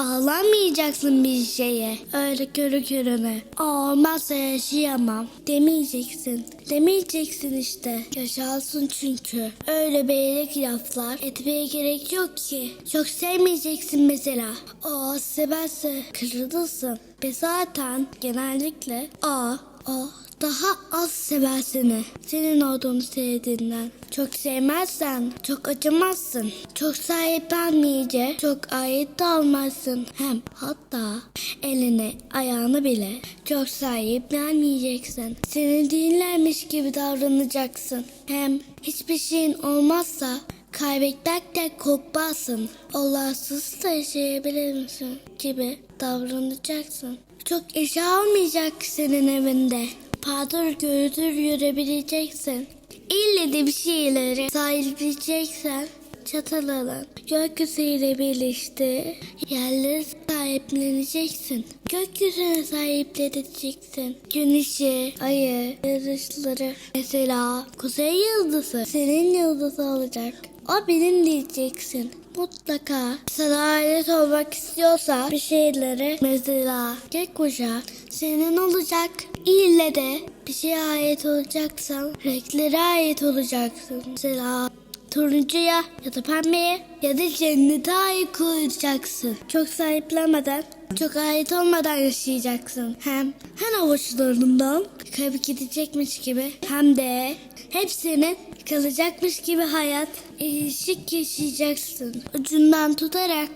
Bağlanmayacaksın bir şeye. Öyle körü körüne. Olmazsa yaşayamam. Demeyeceksin. Demeyeceksin işte. Yaşarsın çünkü. Öyle beyrek laflar etmeye gerek yok ki. Çok sevmeyeceksin mesela. O severse kırılırsın. Ve zaten genellikle o, o daha az sever seni. Senin olduğunu sevdiğinden. Çok sevmezsen çok acımazsın. Çok sahiplenmeyince çok ait olmazsın. Hem hatta elini ayağını bile çok sahiplenmeyeceksin. Seni değillermiş gibi davranacaksın. Hem hiçbir şeyin olmazsa kaybetmekten korkmazsın. Allahsız da yaşayabilir misin gibi davranacaksın. Çok eşya olmayacak senin evinde. Padır gördür görebileceksin. İlle de bir şeyleri sahipleyeceksen çatal alın. Gökyüzüyle birleşti. Yerleri sahipleneceksin. Gökyüzüne sahipleneceksin. Güneşi, ayı, yarışları. Mesela kuzey yıldızı senin yıldızı olacak. O benim diyeceksin. Mutlaka sana ait olmak istiyorsa bir şeyleri mesela gökkuşağı senin olacak. İlle de bir şeye ait olacaksan renklere ait olacaksın. Mesela turuncuya ya da pembeye ya da cennete ait olacaksın. Çok sahiplenmeden, çok ait olmadan yaşayacaksın. Hem hem avuçlarından kayıp gidecekmiş gibi hem de hepsinin kalacakmış gibi hayat ilişik yaşayacaksın. Ucundan tutarak